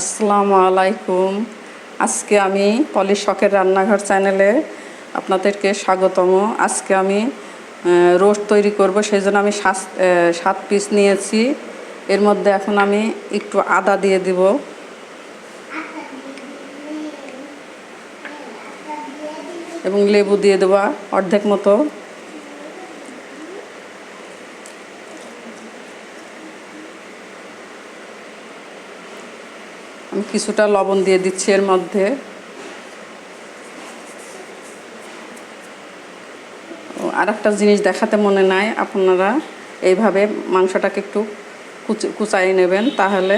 আসসালামু আলাইকুম। আজকে আমি পলি শখের রান্নাঘর চ্যানেলে আপনাদেরকে স্বাগতম। আজকে আমি রোস্ট তৈরি করব সেই জন্য আমি সাত সাত পিস নিয়েছি। এর মধ্যে এখন আমি একটু আদা দিয়ে দিব। এবং লেবু দিয়ে দেওয়া অর্ধেক মতো। কিছুটা লবণ দিয়ে দিচ্ছি এর মধ্যে। আর একটা জিনিস দেখাতে মনে নাই, আপনারা এইভাবে মাংসটাকে একটু কুচি কুচাই নেবেন, তাহলে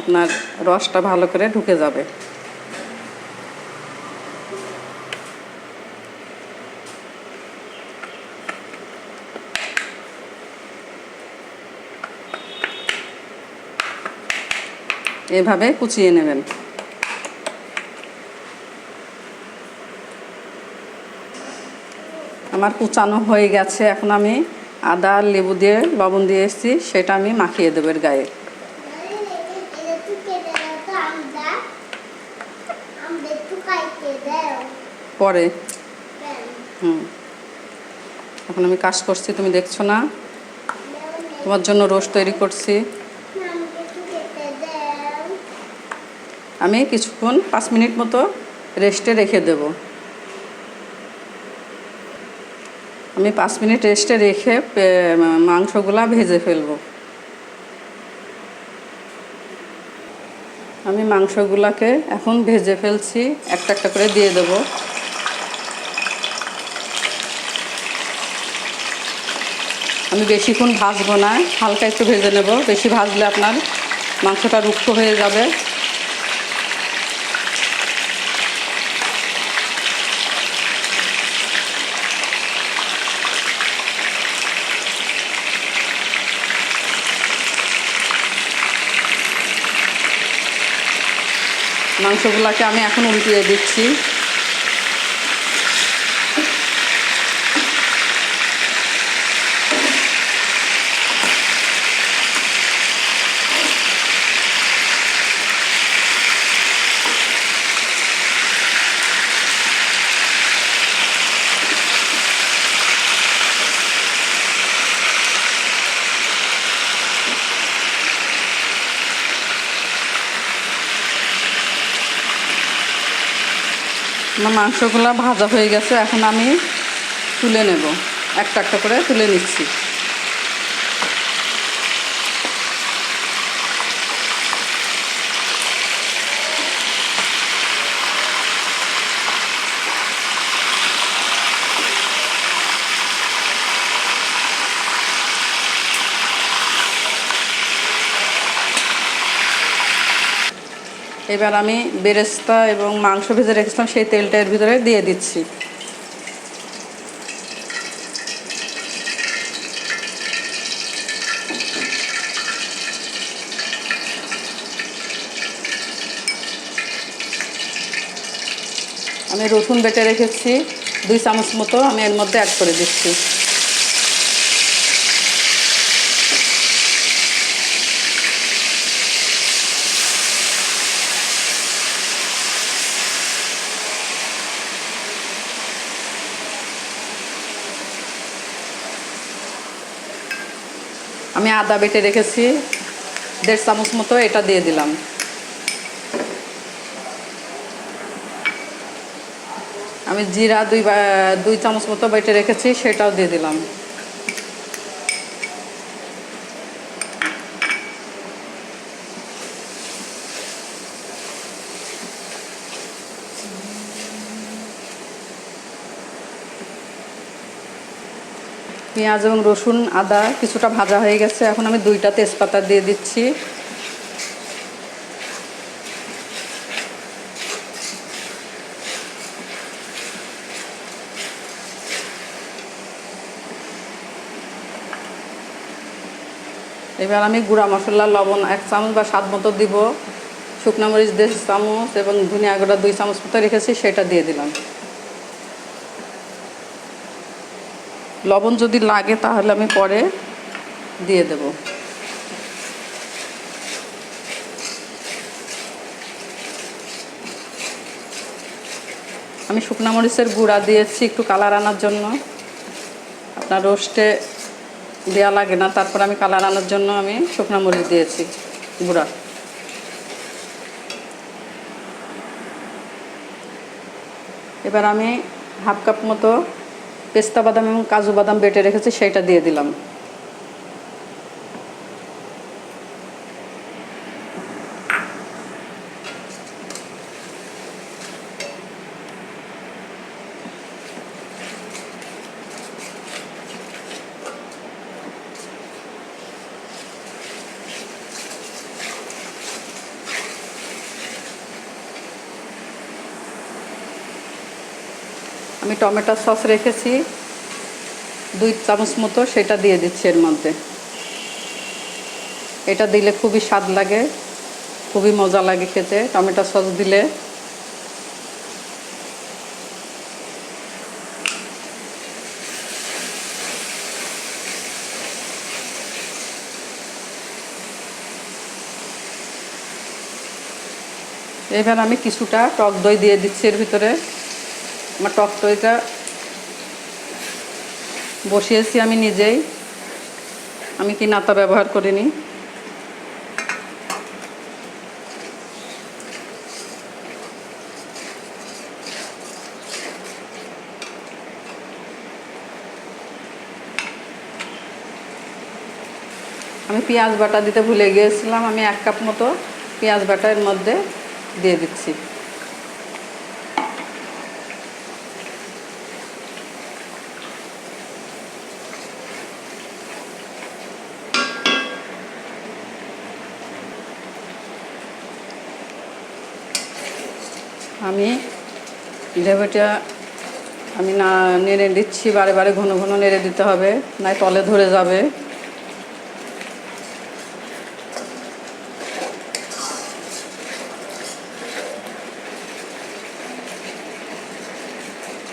আপনার রসটা ভালো করে ঢুকে যাবে। এভাবে কুচিয়ে নেবেন। আমার কুচানো হয়ে গেছে। এখন আমি আদা, লেবু দিয়ে, লবণ দিয়ে এসেছি। সেটা আমি মাখিয়ে দেবো এর গায়ে। পরে। হুম। এখন আমি কাজ করছি, তুমি দেখছ না? তোমার জন্য রোস্ট তৈরি করছি। আমি কিছুক্ষণ পাঁচ মিনিট মতো রেস্টে রেখে দেব। আমি পাঁচ মিনিট রেস্টে রেখে মাংসগুলা ভেজে ফেলব। আমি মাংসগুলাকে এখন ভেজে ফেলছি, একটা একটা করে দিয়ে দেব। আমি বেশিক্ষণ ভাজবো না, হালকা একটু ভেজে নেব। বেশি ভাজলে আপনার মাংসটা রুক্ষ হয়ে যাবে। মাংসগুলোকে আমি এখন উল্টিয়ে দিচ্ছি। আমার মাংসগুলো ভাজা হয়ে গেছে এখন আমি তুলে নেব। একটা একটা করে তুলে নিচ্ছি। এবার আমি বেরেস্তা এবং মাংস ভেজে রেখেছিলাম, সেই তেলটা এর ভিতরে দিয়ে দিচ্ছি। আমি রসুন বেটে রেখেছি, দুই চামচ মতো আমি এর মধ্যে অ্যাড করে দিচ্ছি। আমি আদা বেটে রেখেছি, দেড় চামচ মতো এটা দিয়ে দিলাম। আমি জিরা দুই দুই চামচ মতো বেটে রেখেছি, সেটাও দিয়ে দিলাম। পেঁয়াজ এবং রসুন, আদা কিছুটা ভাজা হয়ে গেছে। এখন আমি দুইটা তেজপাতা দিয়ে দিচ্ছি। এবার আমি গুঁড়া মশলা, লবণ এক চামচ বা স্বাদ মতো দিব। শুকনো মরিচ দেড় চামচ এবং ধনিয়া গুঁড়া দুই চামচ মতো রেখেছি, সেটা দিয়ে দিলাম। লবণ যদি লাগে তাহলে আমি পরে দিয়ে দেব। আমি শুকনো মরিচের গুঁড়া দিয়েছি একটু কালার আনার জন্য। আপনার রোস্টে দেওয়া লাগে না, তারপর আমি কালার আনার জন্য আমি শুকনো মরিচ দিয়েছি গুঁড়া। এবার আমি হাফ কাপ মতো পেস্তা বাদাম এবং কাজু বাদাম বেটে রেখেছি সেইটা দিয়ে দিলাম। আমি টমেটো সস রেখেছি, দুই চামচ মতো সেটা দিয়ে দিচ্ছি এর মধ্যে। এটা দিলে খুবই স্বাদ লাগে, খুবই মজা লাগে খেতে, টমেটো সস দিলে। এবার আমি কিছুটা টক দই দিয়ে দিচ্ছি এর ভিতরে। আমার টক দইটা বসিয়েছি আমি নিজেই। আমি কি নাতা ব্যবহার করিনি? আমি পেঁয়াজ বাটা দিতে ভুলে গিয়েছিলাম, আমি এক কাপ মতো পেঁয়াজ বাটা এর মধ্যে দিয়ে দিচ্ছি। আমি গ্রেভিটা আমি না নেড়ে দিচ্ছি, বারে বারে ঘন ঘন নেড়ে দিতে হবে, নাই তলে ধরে যাবে।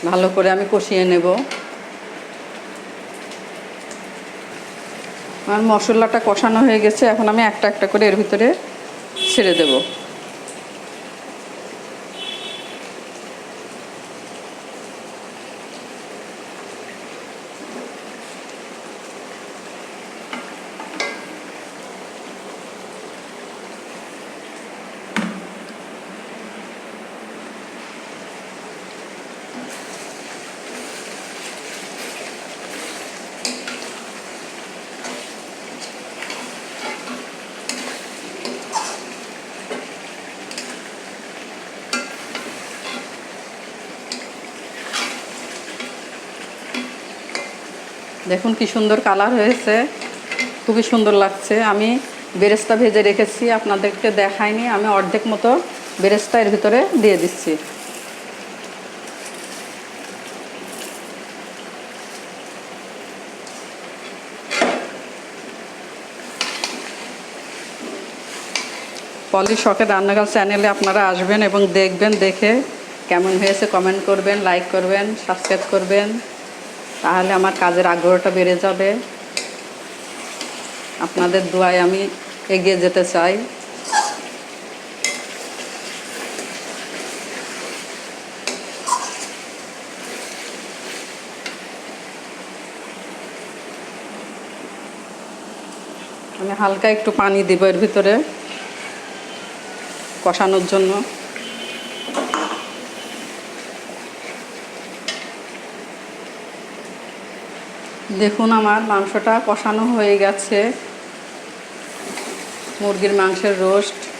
ভালো করে আমি কষিয়ে নেব। আমার মশলাটা কষানো হয়ে গেছে, এখন আমি একটা একটা করে এর ভিতরে ছেড়ে দেবো। দেখুন কি সুন্দর কালার হয়েছে, খুবই সুন্দর লাগছে। আমি বেরেস্তা ভেজে রেখেছি, আপনাদেরকে দেখাইনি, আমি অর্ধেক মতো বেরেস্তা এর ভিতরে দিয়ে দিচ্ছি। পলি শখের রান্নাঘর চ্যানেলে আপনারা আসবেন এবং দেখবেন, দেখে কেমন হয়েছে কমেন্ট করবেন লাইক করবেন সাবস্ক্রাইব করবেন। তাহলে আমার কাজের আগ্রহটা বেড়ে যাবে। আপনাদের দোয়ায় আমি এগিয়ে যেতে চাই। আমি হালকা একটু পানি দিব এর ভিতরে কষানোর জন্য। দেখুন আমার মাংসটা কষানো হয়ে গেছে। মুরগির মাংসের রোস্ট।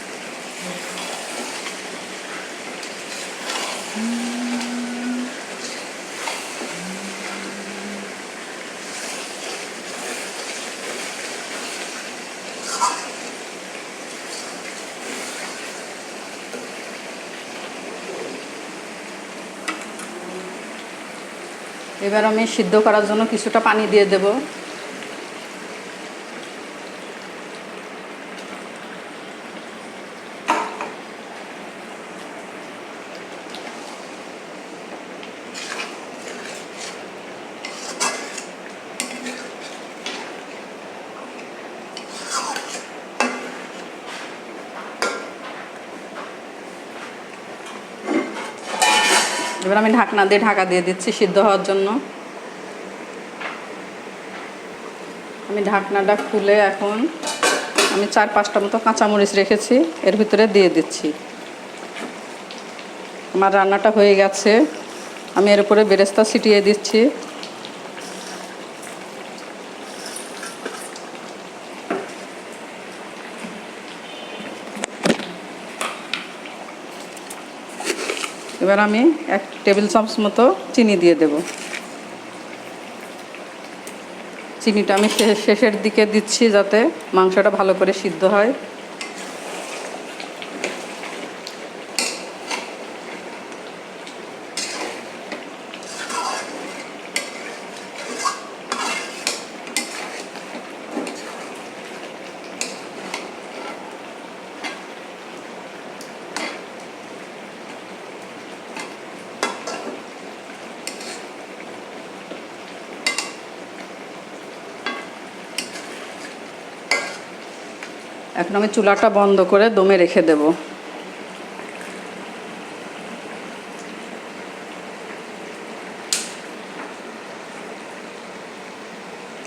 এবার আমি সিদ্ধ করার জন্য কিছুটা পানি দিয়ে দেব। এবার আমি ঢাকনা দিয়ে ঢাকা দিয়ে দিচ্ছি সিদ্ধ হওয়ার জন্য। আমি ঢাকনাটা খুলে এখন আমি চার পাঁচটা মতো কাঁচামরিচ রেখেছি, এর ভিতরে দিয়ে দিচ্ছি। আমার রান্নাটা হয়ে গেছে, আমি এর উপরে বেরেস্তা ছিটিয়ে দিচ্ছি। এবার আমি এক টেবিল চামচ মতো চিনি দিয়ে দেব। চিনিটা আমি শেষের দিকে দিচ্ছি যাতে মাংসটা ভালো করে সিদ্ধ হয়। এখন আমি চুলাটা বন্ধ করে দমে রেখে দেব।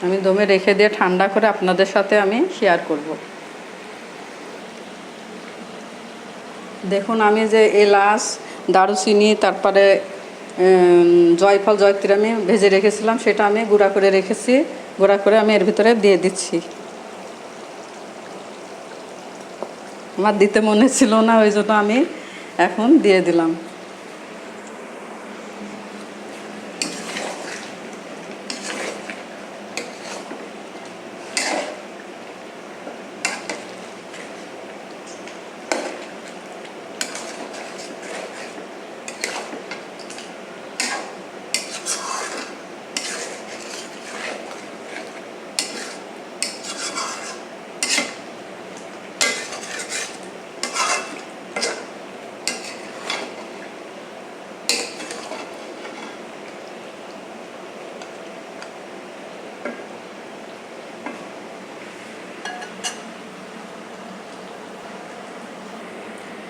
আমি দমে রেখে দিয়ে ঠান্ডা করে আপনাদের সাথে আমি শেয়ার করব। দেখুন, আমি যে এলাচ, দারুচিনি, তারপরে জয়ফল, জয়ত্রী আমি ভেজে রেখেছিলাম, সেটা আমি গুঁড়া করে রেখেছি। গুঁড়া করে আমি এর ভিতরে দিয়ে দিচ্ছি। আমার দিতে মনে ছিল না ওই জন্য আমি এখন দিয়ে দিলাম।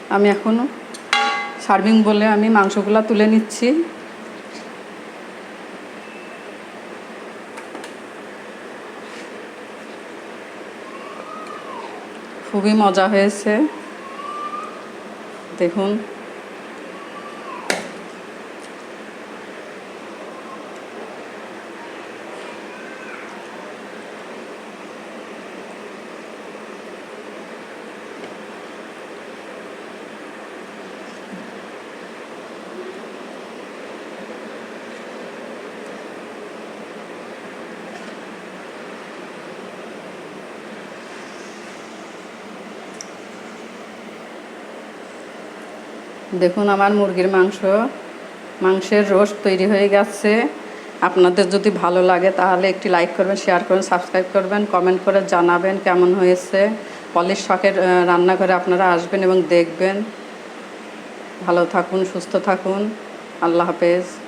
আমি এখন সার্ভিং বলে আমি মাংসগুলো তুলে নিচ্ছি। খুবই মজা হয়েছে। দেখুন। দেখুন আমার মুরগির মাংস, মাংসের রোস্ট তৈরি হয়ে গেছে। আপনাদের যদি ভালো লাগে তাহলে একটি লাইক করবেন, শেয়ার করবেন, সাবস্ক্রাইব করবেন, কমেন্ট করে জানাবেন কেমন হয়েছে। পলিশ শখের রান্নাঘরে আপনারা আসবেন এবং দেখবেন। ভালো থাকুন, সুস্থ থাকুন। আল্লাহ হাফেজ।